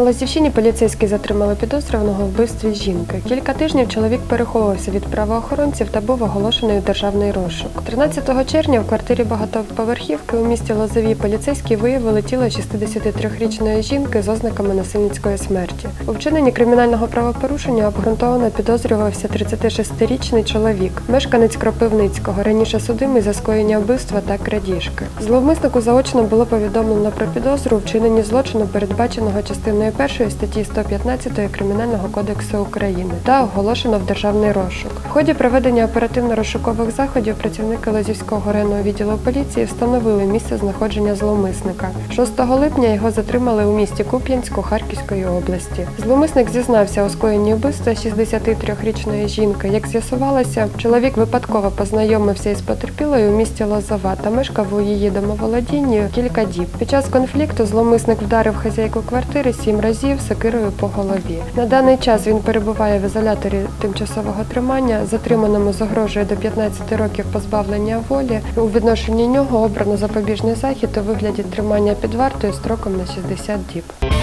Лозівщині поліцейські затримали підозрюваного вбивстві жінки. Кілька тижнів чоловік переховувався від правоохоронців та був оголошений у державний розшук. 13 червня в квартирі багатоповерхівки у місті Лозові поліцейські виявили тіло 63-річної жінки з ознаками насильницької смерті. У вчиненні кримінального правопорушення обґрунтовано підозрювався 36-річний чоловік, мешканець Кропивницького, раніше судимий за скоєння вбивства та крадіжки. Зловмиснику заочно було повідомлено про підозру у вчиненні злочину, передбаченого частиною 1 статті 115 Кримінального кодексу України, та оголошено в державний розшук. В ході проведення оперативно-розшукових заходів працівники Лозівського районного відділу поліції встановили місце знаходження зловмисника. 6 липня його затримали у місті Куп'янську Харківської області. Зловмисник зізнався у скоєнні вбивства 63-річної жінки. Як з'ясувалося, чоловік випадково познайомився із потерпілою у місті Лозова та мешкав у її домоволодінні кілька діб. Під час конфлікту зловмисник вдарив хазяйку квартири сім разів сокирою по голові. На даний час він перебуває в ізоляторі тимчасового тримання. Затриманому загрожує до 15 років позбавлення волі. У відношенні нього обрано запобіжний захід у вигляді тримання під вартою строком на 60 діб.